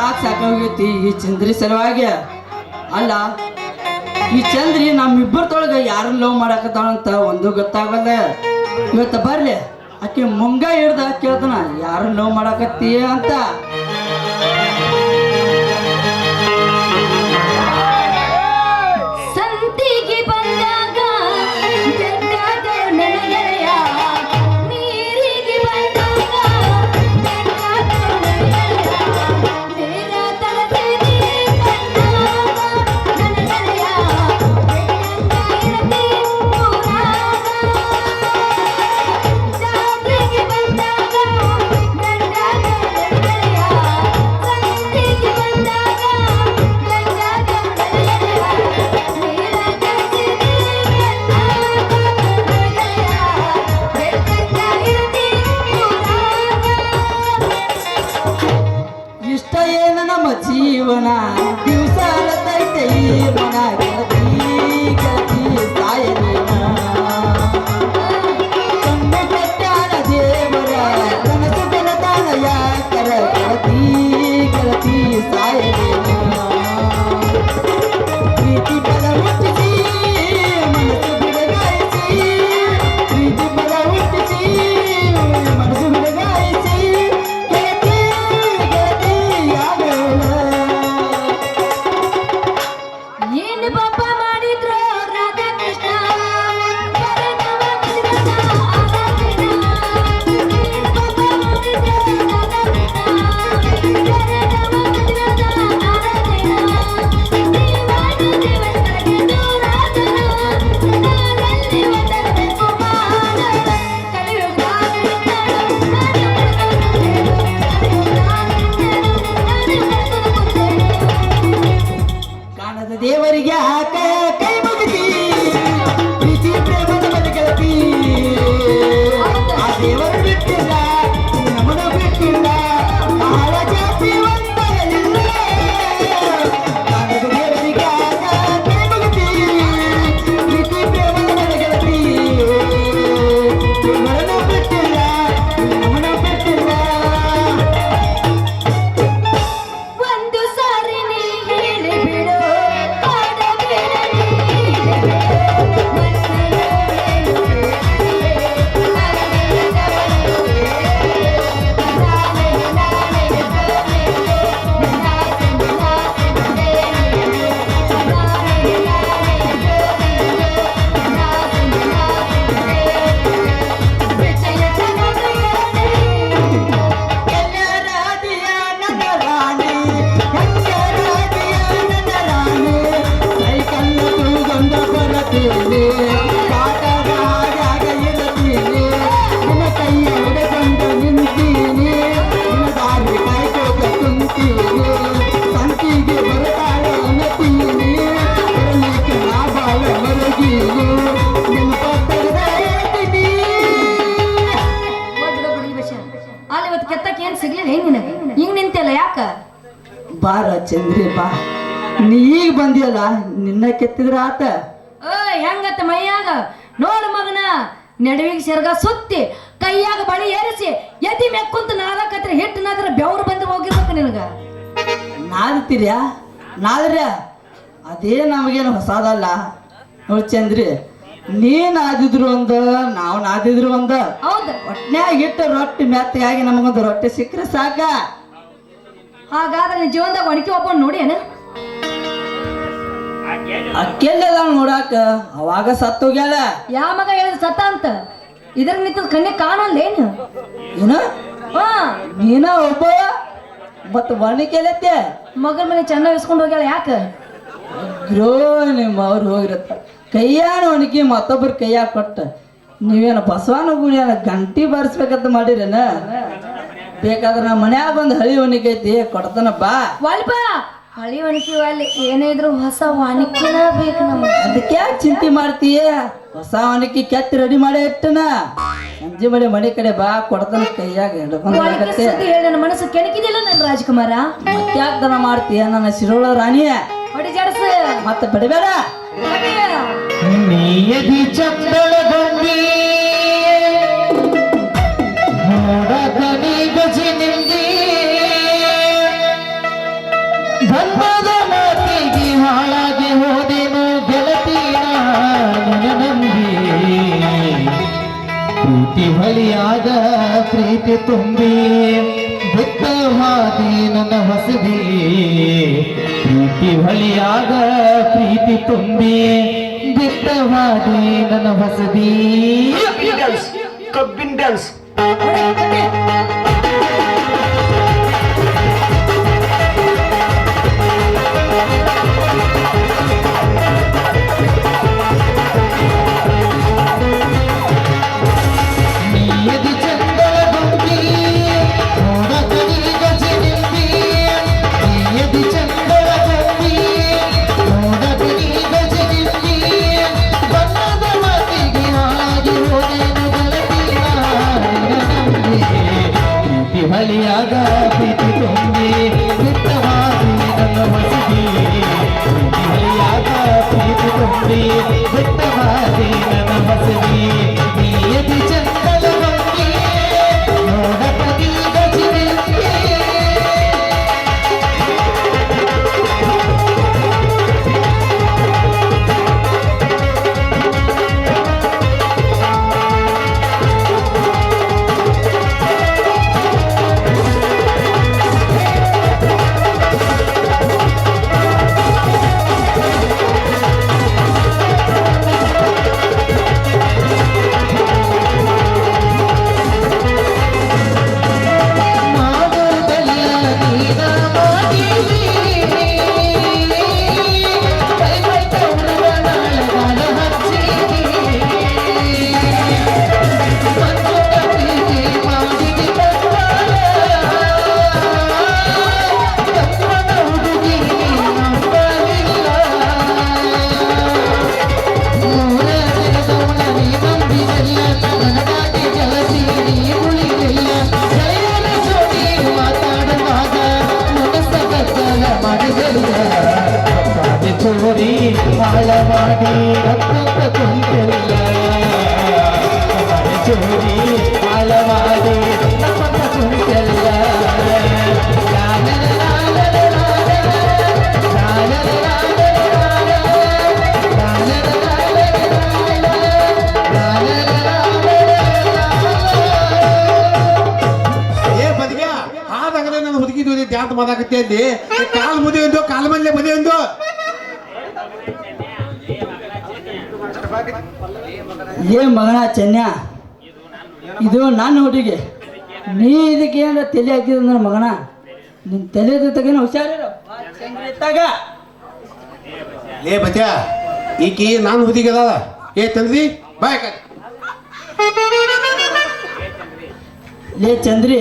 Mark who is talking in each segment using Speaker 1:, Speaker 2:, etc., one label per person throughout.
Speaker 1: ಸಾಕ್ ಸಾಕಾಗೈತಿ ಈ ಚಂದ್ರಿ ಸಲುವಾಗಿ. ಅಲ್ಲ, ಈ ಚಂದ್ರಿ ನಮ್ಮಿಬ್ಬರದೊಳಗೆ ಯಾರನ್ನ ಲವ್ ಮಾಡಾಕತ್ತಾಳಂತ ಒಂದು ಗೊತ್ತಾಗಲ್ಲ. ಇವತ್ತು ಬರ್ಲಿ, ಆಕೆ ಮುಂಗ ಹಿಡ್ದ ಕೇಳ್ತಾನ, ಯಾರನ್ನ ಲವ್ ಮಾಡಾಕತ್ತಿ ಅಂತ. ಜೀವನ. ದಿವಸ
Speaker 2: ಕಳ್ಕೊಂಡು
Speaker 1: ಕಾಣದ ದೇವರಿಗೆ ಆಕ ಆತ?
Speaker 2: ಹೆಂಗತ್ತ ಮೈಯಾಗ? ನೋಡು ಮಗನ. ನೆಡವಿಗೆ ಸೆರಗ ಸುತ್ತಿ ಕೈಯಾಗ ಬಳಿ ಏರಿಸಿ ಎದಿ ಮೆಕ್ಕುಂತ ನಾದಕತ್ರ ಹಿಟ್ಟು ನಾದ್ರ ಬೆವರು ಬಂದು ಹೋಗಿರ್ಬೇಕು ನಿನಗ.
Speaker 1: ನಾದ್ತೀರ್ಯಾ ನಾದ್ರ್ಯ? ಅದೇ ನಮಗೇನು ಹೊಸದಲ್ಲ. ನೋಡಿ ಚಂದ್ರಿ ನೀ ನಾದಿದ್ರು ಒಂದ ನಾವು ನಾದಿದ್ರು ಒಂದ.
Speaker 2: ಹೌದು.
Speaker 1: ಒಟ್ನ್ಯಾಗ ಇಟ್ಟು ರೊಟ್ಟಿ ಮೆತ್ತಗಾಗಿ ನಮಗೊಂದು ರೊಟ್ಟಿ ಸಿಕ್ಕ್ರೆ ಸಾಕ.
Speaker 2: ಹಾಗಾದ್ರೆ ಜೀವನದಾಗ ಒಣಕಿ ಒಬ್ಬ ನೋಡಿ ಏನ?
Speaker 1: ಅಕ್ಕೆಲ್ಲದ ನೋಡಾಕ ಅವಾಗ ಸತ್ತೋಗ್ಯಾಳ
Speaker 2: ಯಾವ ಮಗ ಹೇಳಿದ ಸತ್ತ ಅಂತ? ಇದ್ರ ನಿಂತ ಕಣ್ಣಿ ಕಾಣಲ್ಲೇನು?
Speaker 1: ಏನು?
Speaker 2: ಹಾ.
Speaker 1: ನೀನ ಒಬ್ಬ ಮತ್ತ ಕೇಳತ್ತೆ?
Speaker 2: ಮಗನ ಮನೆ ಚಂದ ಇಸ್ಕೊಂಡು ಹೋಗ್ಯಾಳ ಯಾಕ?
Speaker 1: ಗ್ರೋ ನಿಮ್ಮ ಅವ್ರು ಹೋಗಿರತ್ತ. ಕೈಯಾನ ಒಣಗಿ ಮತ್ತೊಬ್ಬರು ಕೈಯಾಗ ಕೊಟ್ಟ. ನೀವೇನು ಬಸವನ ಗುಣಿಯನ್ನ ಗಂಟಿ ಬರ್ಸ್ಬೇಕಂತ ಮಾಡಿರೇನ? ಬೇಕಾದ್ರೆ ನಮ್ಮ ಮನ್ಯಾಗ ಬಂದು ಹಳಿ ಒಣಗೈತಿ ಕೊಡ್ತಾನಪ್ಪ
Speaker 2: ವಲ್ಪ ಹಳಿ ಒಣಕಿ ಅಲ್ಲಿ ಏನೇ ಇದ್ರು ಹೊಸ ವಾಣಿಕ್ಯನ ಬೇಕು ನಮ್ಗೆ.
Speaker 1: ಅದಕ್ಕೆ ಯಾಕೆ ಚಿಂತೆ ಮಾಡ್ತೀಯ? ಹೊಸ ಒಣಕಿ ಕೆತ್ತಿ ರೆಡಿ ಮಾಡಿ ಇಟ್ಟನ? ಸಂಜೆ ಮಳೆ ಮನೆ ಕಡೆ ಬಾ ಕೊಡ್ತಾನ ಕೈಯಾಗ ಹಿಡ್ಕೊಂಡ್ ಹೋಗತ್ತೆ.
Speaker 2: ನನ್ನ ಮನಸ್ಸು ಕೆಣಕಿದಿಲ್ಲ ನನ್ನ ರಾಜ್ಕುಮಾರ?
Speaker 1: ಮತ್ತ್ಯಾಕ್ ದನ ಮಾಡ್ತೀಯ ನನ್ನ ಶಿರೋಳ ರಾಣಿ
Speaker 2: ಹೊಡಿ ಜಾಡಸ
Speaker 1: ಮತ್ತೆ ಬಿಡಬೇಡ.
Speaker 3: ನೀಯದಿ ಪ್ರೀತಿ ಬಲಿಯಾದ ಪ್ರೀತಿ ತುಂಬಿ ಬಿತ್ತವಾದಿ ನನ್ನ ಹೊಸದಿ. ಪ್ರೀತಿ ಬಲಿಯಾದ ಪ್ರೀತಿ ತುಂಬಿ ಬಿತ್ತವಾದಿ ನನ್ನ ಹೊಸದಿ.
Speaker 4: ಡ್ಯಾನ್ಸ್ ಕಬ್ಬಿನ ಡ್ಯಾನ್ಸ್
Speaker 3: ರಕ್ತ ಕುಂತಿಲ್ಲ ಲಾಲಲ ಲಾಲಲ ಲಾಲಲ ಲಾಲಲ
Speaker 4: ಏ ಬದಿಗೆ ಆದಾಗಲೇ ನನ್ನ ಹುಡುಗಿ ದೂರಿ ದ್ಯಾಂತ ಮಾತಾಕತ್ತೆ ಅಲ್ಲಿ ಕಾಲ್ ಮುದಿ ಒಂದು ಕಾಲ್ ಮಲ್ಲೆ ಮದಿ ಒಂದು
Speaker 1: ಏ ಮಗನ ಚೆನ್ನ ಇದು ನನ್ನ ಹುಡುಗಿ ನೀ ಇದಕ್ಕೆ ಏನಾರ ತಲೆ ಹಾಕಿದ ಮಗನ? ನಿನ್ನ ತಲೆ ತಗೇನ ಹುಷಾರಿರು ಇದ್ದಾಗ
Speaker 4: ಲೇ ಬತ್ಯ ಈಕಿ ನಾನು ಅದ ಏ ತಂದ್ರಿ ಬಾಯ್
Speaker 1: ಲೇ ಚಂದ್ರಿ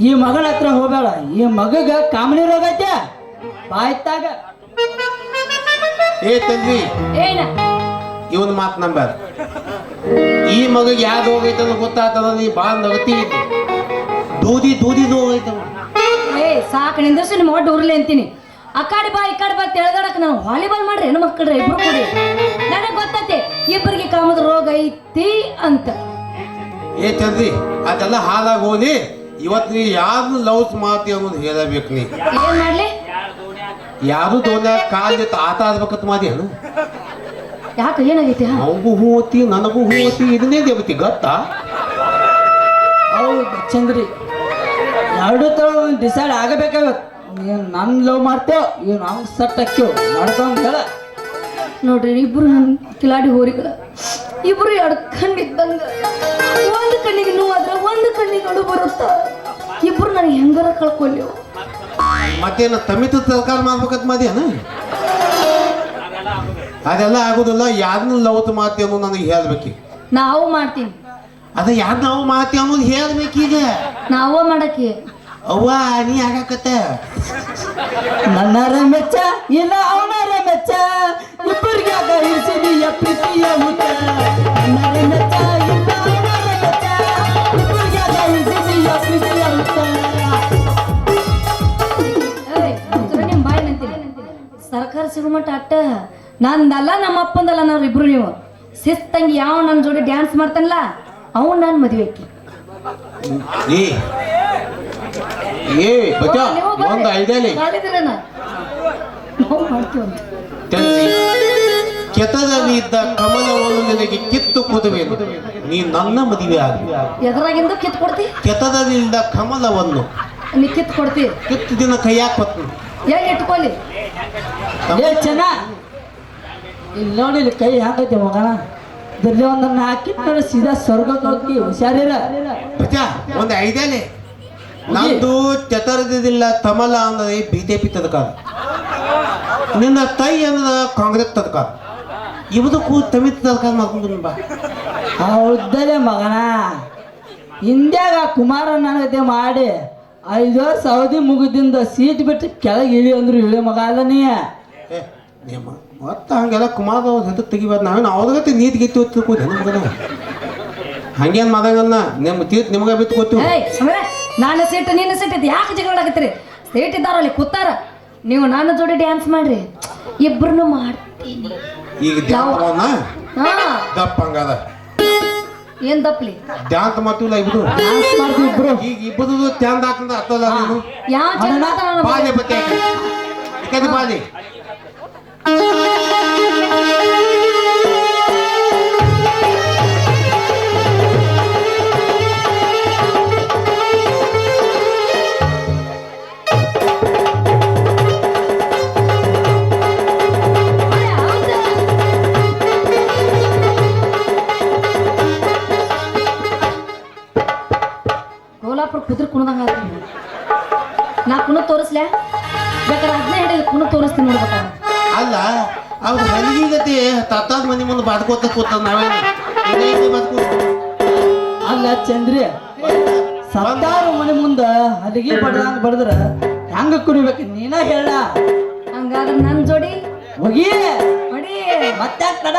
Speaker 1: ಈ ಮಗನ ಹತ್ರ ಹೋಗಬೇಡ. ಈ ಮಗಗ ಕಾಮನಿ ರೋಗ ಐತೆ. ಬಾಯ್ತಾಗ
Speaker 4: ಏ ತಂದ್ವಿ
Speaker 2: ಏನ?
Speaker 4: ಇವನ್ ಮಾತ್ ನಂಬರ್ ಈ ಮಗಗೆ ಯಾವ್ದು ಹೋಗೈತೆ ಅಂತ ಗೊತ್ತಾಗ್ತದ ನೀ ಭಾಳ ನಗತಿ ದೂದಿ ದೂದಿದು ಹೋಗೈತೆ
Speaker 2: ಏ ಸಾಕು ನಿಂದ್ರಸು ನಿಮ್ಮ ಒಟ್ಟು ಉರ್ಲಿ ಅಂತೀನಿ. ಆ ಕಡೆ ಬಾ ಈ ಕಡೆ ಬಾ ತೆಳ್ದಾಡಕ್ ನಾವು ವಾಲಿಬಾಲ್ ಮಾಡ್ರಿ ಹೆಣ್ಣು ಮಕ್ಕಳ್ರಿ ಇಬ್ರು ಕೂಡಿ. ನನಗೆ ಗೊತ್ತೈತೆ ಇಬ್ಬರಿಗೆ ಕಾಮದ ರೋಗ ಐತಿ ಅಂತ.
Speaker 4: ಏ ಚಂದ್ರಿ ಅದೆಲ್ಲ ಹಾಲಾಗಿ ಹೋಗಿ ಇವತ್ತು ನೀ ಯಾರನ್ನ ಲವ್ಸ್ ಮಾತಿ ಅನ್ನೋದು ಹೇಳಬೇಕು ನೀ.
Speaker 2: ಏನ್ ಮಾಡ್ಲಿ?
Speaker 4: ಯಾರು ದೋಲ ಕಾಲ್ ಆತ ಆಡ್ಬೇಕಂತ ಮಾದಿ ಅನು
Speaker 2: ಯಾಕೆ ಏನಾಗೈತಿ? ಹಾ.
Speaker 4: ಅವಂಗೂ ಹೂ ಓದ್ತಿ ನನಗೂ ಹೂ ಓದ್ತಿ ಇದನ್ನೇ ದೇವತಿ ಗೊತ್ತಾ?
Speaker 1: ಹೌದು ಚಂದ್ರಿ. ಎರಡು ತರ ಡಿಸೈಡ್ ಆಗಬೇಕಾಗತ್ತೆ ನೀನು ನನ್ನ ಲವ್ ಮಾಡ್ತೇವೆ ಇವ್ ನಾವು ಸಟ್ ಹಾಕ್ಯವ್ ಮಾಡ್ಕೊಂಡ್ ಹೇಳ.
Speaker 2: ನೋಡ್ರಿ ಇಬ್ರು ನನ್ ಕಿಲಾಡಿ ಹೋರಿಗಳ. ಇಬ್ರು ಎರಡು ಕಣ್ಣಿದ್ದಂಗ. ಒಂದು ಕಣ್ಣಿಗೆ ನೋವಾದ್ರೆ ಒಂದು ಕಣ್ಣಿಗೆ ಅಳು ಬರುತ್ತ? ಇಬ್ರು ನನಗೆ ಹೆಂಗಾರ ಕಳ್ಕೊಲ್ಯೋ
Speaker 4: ಮತ್ತೇನ ತಮಿತ ಸರ್ಕಾರ ಮಾಡ್ಬೇಕಂತ ಮಾದಿ ಅನು ಅದೆಲ್ಲ ಆಗುದಿಲ್ಲ. ಯಾರನ್ನ ಲೌತ್ ಮಾತಿ ಅನ್ನೋದು ನನಗೆ ಹೇಳ್ಬೇಕಿ.
Speaker 2: ನಾವು ಮಾಡ್ತೀನಿ.
Speaker 4: ಅದ ಯಾರ ನಾವು ಮಾತಿ ಅನ್ನೋದು ಹೇಳ್ಬೇಕೀಗ.
Speaker 2: ನಾವ ಮಾಡಕಿ
Speaker 4: ಅವ್ವ ನೀ ಆಗಾಕತ್ತ
Speaker 1: ನನ್ನರ ಮೆಚ್ಚ ಇಲ್ಲ ಅವನರ ಮೆಚ್ಚ ಇಬ್ಬರಿಗೆ ಪ್ರೀತಿಯ ಮುಚ್ಚ ನನ್ನರ ಮೆಚ್ಚ
Speaker 2: ಸರ್ಕಾರ ಸಿಗುಮಟ್ಟ ಅಟ್ಟ. ನಂದಲ್ಲ ನಮ್ಮ ಅಪ್ಪಂದಲ್ಲ ನಾವ್. ಇಬ್ರು ನೀವು ಶಿಸ್ತಂಗಿ ಯಾವ ನನ್ನ ಜೋಡಿ ಡ್ಯಾನ್ಸ್ ಮಾಡ್ತಾನಲ್ಲ ಅವನ್ ನಾನ್ ಮದುವೆ ಆಕಿ.
Speaker 4: ಏ ಏ ಬಚ್ಚ ಒಂದು ಐಡಿಯಾಲಿ
Speaker 2: ಕಾಲಿದ್ರೇನ ನಾವು ಮಾಡ್ತೀವಂತ
Speaker 4: ತಂದಿ ಕೆತದಲ್ಲಿ ಇದ್ದ ಕಮಲವನ್ನು ನಿನಗೆ ಕಿತ್ತು ಕುದುವೆ ನೀ ನನ್ನ ಮದುವೆ ಆಗಿ.
Speaker 2: ಎದ್ರಾಗಿಂದ ಕಿತ್ ಕೊಡ್ತಿ?
Speaker 4: ಕೆತದಲ್ಲಿ ಇದ್ದ ಕಮಲವನ್ನು
Speaker 2: ನೀ ಕಿತ್ ಕೊಡ್ತಿ.
Speaker 4: ಕಿತ್ತು ದಿನ ಕೈಯಾಕ ಕೊತ್ತು
Speaker 2: ಹೆಂಗ್ ಇಟ್ಕೊಳ್ಳಿ?
Speaker 1: ಏ ಚೆನ್ನ. ಇಲ್ಲಿ ನೋಡಿ ಇಲ್ಲಿ ಕೈ ಹಾಕೈತೆ ಮಗನ. ಇದ್ರಲ್ಲಿ ಒಂದನ್ನ ಹಾಕಿ ಸೀದಾ ಸ್ವರ್ಗಕ್ಕೆ ಹೋಗಿ ಹುಷಾರಿರ?
Speaker 4: ಬಚ್ಚ ಒಂದು ಐದೇನೆ ನಂದು ಚತರದಿಲ್ಲ ಬಿ ಜೆ ಪಿ ತದಕ. ನಿನ್ನ ತೈ ಅನ್ನದ ಕಾಂಗ್ರೆಸ್ ತದಕ. ಇವದಕ್ಕೂ ತಮಿತ್ ತದಕಾದ ಮಾಡ್ಕೊಂಡು ಬಾ.
Speaker 1: ಹೌದಲೇ ಮಗನ. ಹಿಂದ್ಯಾಗ ಕುಮಾರ ನನಗತೆ ಮಾಡಿ ಐದು ವರ್ಷ ಅವಧಿ ಮುಗಿದಿಂದ ಸೀಟ್ ಬಿಟ್ಟು ಕೆಳಗೆ ಇಳಿ ಅಂದ್ರೆ ಇಳಿ ಮಗ ಅಲ್ಲ ನೀ.
Speaker 4: ಏ ನೇಮ ಮತ್ತೆ ಹಂಗೆಲ್ಲ ಕುಮಾರ ಅಂತ ತೆಗಿಬಾರ್ದು. ನಾವೇನು ಅವ್ರಿಗತ್ತೆ ನೀತಿ ಗಿತ್ತಿ ತಿಳ್ಕೋದು ನಮಗನ ಹಂಗೇನು ಮಾದಂಗನ್ನ ನಿಮ್ಮ ತೀರ್ಥ ನಿಮಗೆ ಬಿತ್ತು ಗೊತ್ತು?
Speaker 2: ನಾನು ಸೀಟ್ ನಿನ್ನ ಸೀಟ್ ಇದು ಯಾಕೆ ಜಗಳ ಆಗತ್ತೀರಿ ಸೀಟ್ ಇದ್ದಾರ ಅಲ್ಲಿ ಕೂತಾರ. ನೀವು ನನ್ನ ಜೋಡಿ ಡ್ಯಾನ್ಸ್ ಮಾಡ್ರಿ. ಇಬ್ಬರನ್ನು ಮಾಡ್ತೀನಿ.
Speaker 4: ಈಗ ದಪ್ಪ ಹಂಗದ.
Speaker 2: ಏನ್ ದಪ್ಲಿ?
Speaker 4: ಧ್ಯಾಂತ ಮಾಡ್ತೀವಲ್ಲ ಇಬ್ರು.
Speaker 1: ಇಬ್ರು.
Speaker 4: ಈಗ ಇಬ್ಬರದು ಧ್ಯಾನ ಹಾಕಂದ ಹತ್ತಲ್ಲ ನೀನು.
Speaker 2: ಯಾವ
Speaker 4: ಬಾಲಿ ಬತ್ತೆ ಬಾಲೆ? ಮನೆ ಮುಂದೆ ಬಾದ್ಕೋತ ಕೂತ ನಾವೇನು
Speaker 1: ಅಲ್ಲ ಚಂದ್ರಿ ಸರ್ದಾರ ಮನೆ ಮುಂದ ಅಡಿಗೆ ಬಡ್ದಂಗ ಬಡದ್ರ ಹೆಂಗ ಕುಡಿಬೇಕು ನೀನ ಹೇಳ.
Speaker 2: ಹಂಗಾದ್ರೆ ನನ್ ಜೋಡಿ
Speaker 1: ಹೋಗಿ.
Speaker 2: ನೋಡಿ
Speaker 1: ಮತ್ತೆ ತಡ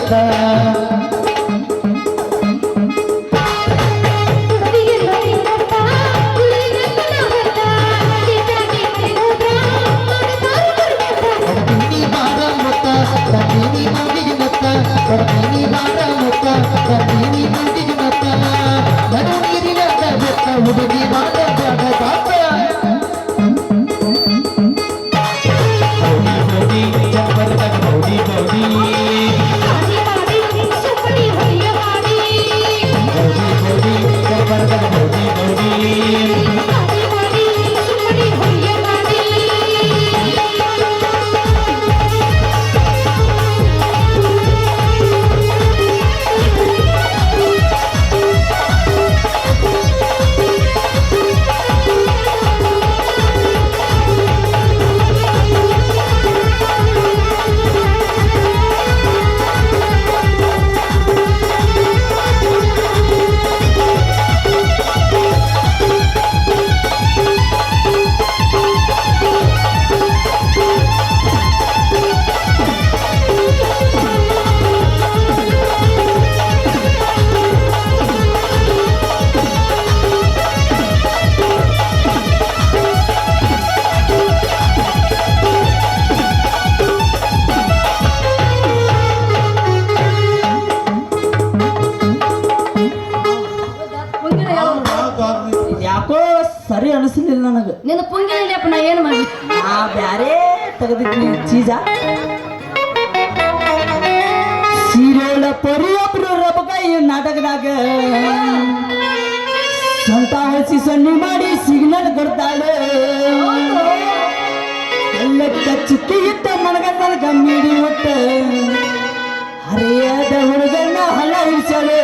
Speaker 5: কথা
Speaker 1: ಭಾರಿ ಅನಿಸ್ಲಿಲ್ಲ ನನಗೆ.
Speaker 2: ನಿನ್ನ ಪುಂಗಿಲ್ಲಪ್ಪ ನಾ ಏನು ಮಾಡಿ
Speaker 1: ಆ ಬ್ಯಾರೆ ತೆಗೆದಿದ್ನಿ ಚೀಜ. ಸೀರೆಳ ಪರಿಯೊಬ್ರು ರಬಕಾಯಿ ನಾಟಕದಾಗ. ಸ್ವಂತ ಹಸಿ ಸೊನ್ನೆ ಮಾಡಿ ಸಿಗ್ನಲ್ ಕೊಡ್ತಾಳೆ. ಎಲ್ಲ ಚಿಕ್ಕಿ ಇತ್ತ ಮನಗ ನನಗ ಮೀಡಿ ಒಟ್ಟ ಹರಿಯದ ಹುಡುಗನ್ನ ಹಲ ಇರ್ಸಲು